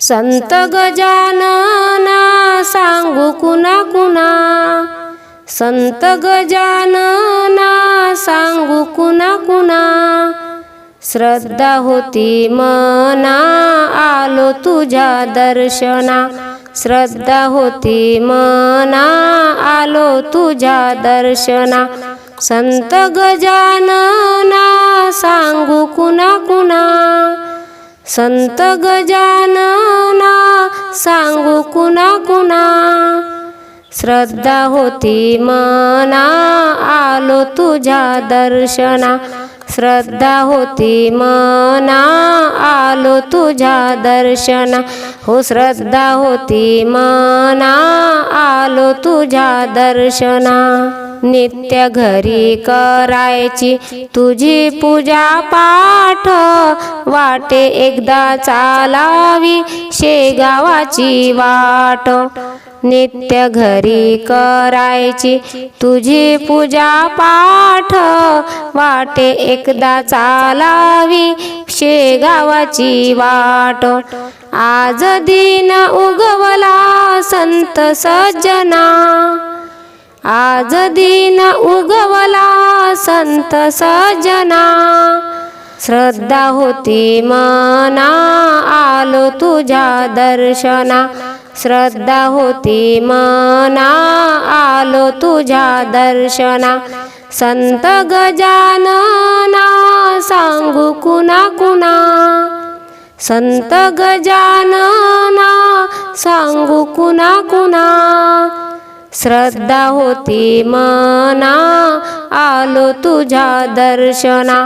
संत गजानना सांगू कुणा कुणा? संत गजानना सांगू कुणा कुणा? श्रद्धा होती मना आलो तुझ्या दर्शना. श्रद्धा होती मना आलो तुझ्या दर्शना. संत गजानना सांगू कुणा कुणा? संत गजानना सांगू कुणा कुणा? श्रद्धा होती मना आलो तुझ्या दर्शना. श्रद्धा होती मना आलो तुझ्या दर्शना. हो श्रद्धा होती मना. आलो तुझ्या दर्शना. नित्य घरी करायची तुझी पूजा पाठ. वाटे एकदा चालावी शेगावाची वाट. नित्य घरी करायची. तुझी पूजा पाठ वाटे एकदा चालावी शेगावाची वाट. आज दिन उगवला संत सज्जना. आज दिन उगवला संत सज्जना. श्रद्धा होती मना आलो तुझ्या दर्शना. श्रद्धा होती मना आलो तुझ्या दर्शना. संत गजानना सांगू कुणा कुणा संत गजानना सांगू कुणा कुणा श्रद्धा होती मना आलो तुझ्या दर्शना.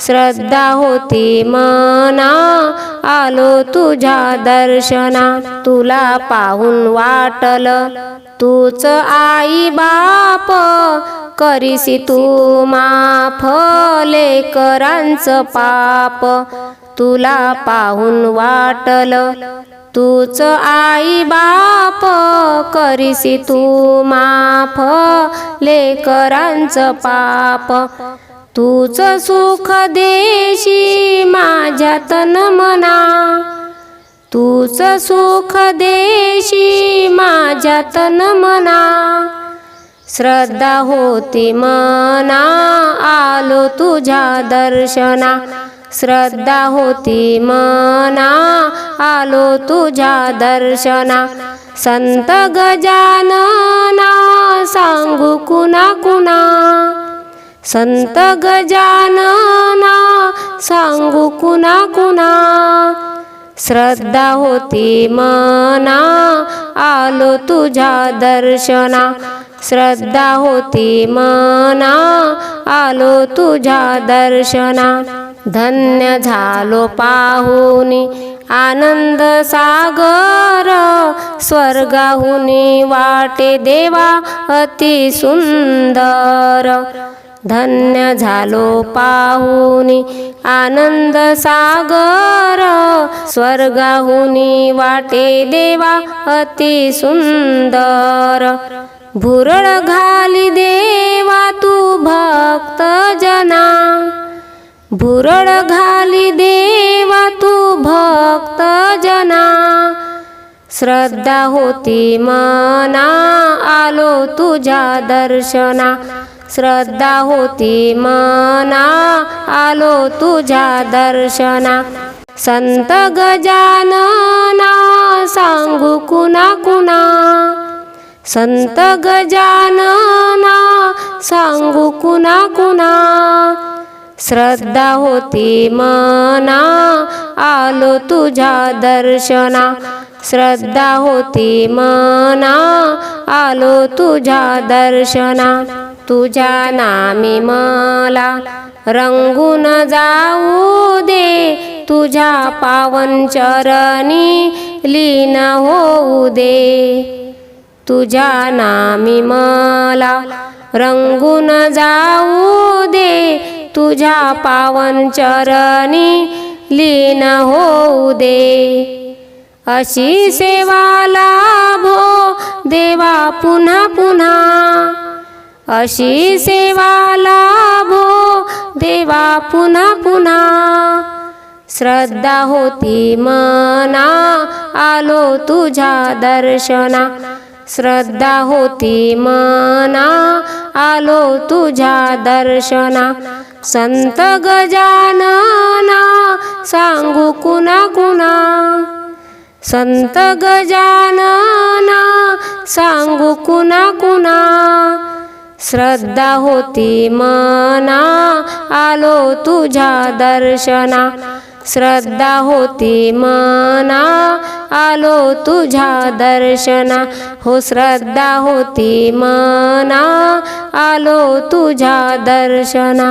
श्रद्धा होती मना. आलो तुझ्या दर्शना. तुला पाहून वाटल तूच आई बाप. करीसी तू माफ लेकरांचं पाप. तुला पाहून वाटल तूच आई बाप. करीसी तू माफ लेकरांचं पाप. तूच सुख देशी माझ्या तन मना. तूच सुख देशी माझ्या तन मना. श्रद्धा होती मना आलो तुझ्या दर्शना. श्रद्धा होती मना आलो तुझ्या दर्शना. संत गजानना सांगू कुणा कुणा संत गजानना सांगू कुणा कुणा. श्रद्धा होती मना. आलो तुझ्या दर्शना. श्रद्धा होती मना. आलो तुझ्या दर्शना. धन्य झालो पाहुनी. आनंद सागर. स्वर्गाहुनी वाटे देवा. अति सुंदर. धन्य झालो पाहुनी. आनंद सागर स्वर्गाहुनी वाटे देवा अति सुंदर. भुरळ घाली देवा तू भक्त जना भुरळ घाली देवा तू भक्त जना श्रद्धा होती मना आलो तुझ्या दर्शना. श्रद्धा होती मना आलो तुझ्या दर्शना. संत गजानना सांगू कुणा कुणा. संत गजानना सांगू कुणा कुणा. श्रद्धा होती मना आलो तुझ्या दर्शना. श्रद्धा होती मना आलो तुझ्या दर्शना. तुझ्या नामी मला रंगून जाऊ दे. तुझ्या पावन चरणी लीन होऊ दे. तुझ्या नामी मला रंगून जाऊ दे. तुझ्या पावन चरणी लीन होऊ दे. अशी सेवा लाभो देवा पुन्हा पुन्हा. अशी सेवा लाभो. देवा पुन्हा पुन्हा. श्रद्धा होती मना. आलो तुझ्या दर्शना. श्रद्धा होती मना. आलो तुझ्या दर्शना. संत गजानना. सांगू कुणा कुणा. संत गजानना. सांगू कुणा कुणा. श्रद्धा होती मना आलो तुझ्या दर्शना. श्रद्धा होती मना आलो तुझ्या दर्शना. हो श्रद्धा होती मना आलो तुझ्या दर्शना.